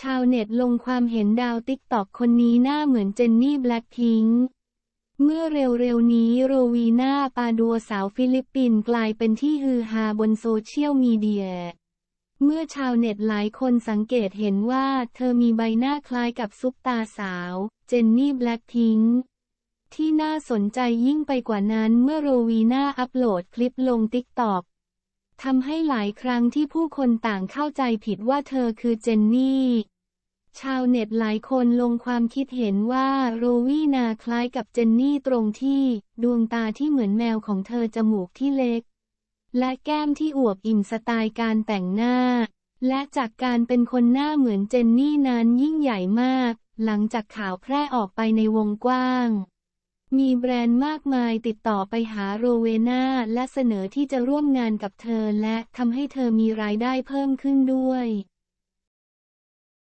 ชาวเน็ตลงความเห็นดาวติ๊กตอกคนนี้หน้าเหมือนเจนนี่แบล็คพิงเมื่อเร็วๆนี้โรวีนาปาดัวสาวฟิลิปปินส์กลายเป็นที่ฮือฮาบนโซเชียลมีเดีย เมื่อชาวเน็ตหลายคนสังเกตเห็นว่าเธอมีใบหน้าคล้ายกับซุปตาสาว เจนนี่แบล็คพิงที่น่าสนใจยิ่งไปกว่านั้นเมื่อโรวีนาอัปโหลดคลิปลงติ๊กตอก ทำให้หลายครั้งที่ผู้คนต่างเข้าใจผิดว่าเธอคือเจนนี่ ชาวเน็ตหลายคนลงความคิดเห็นว่าโรวีนาคล้ายกับเจนนี่ตรงที่ดวงตาที่เหมือนแมวของเธอจมูกที่เล็ก และแก้มที่อวบอิ่มสไตล์การแต่งหน้า และจากการเป็นคนหน้าเหมือนเจนนี่นั้นยิ่งใหญ่มาก หลังจากข่าวแพร่ออกไปในวงกว้าง มีแบรนด์มากมายติดต่อไปหาโรเวนาและเสนอที่จะร่วมงานกับเธอและทำให้เธอมีรายได้เพิ่มขึ้นด้วย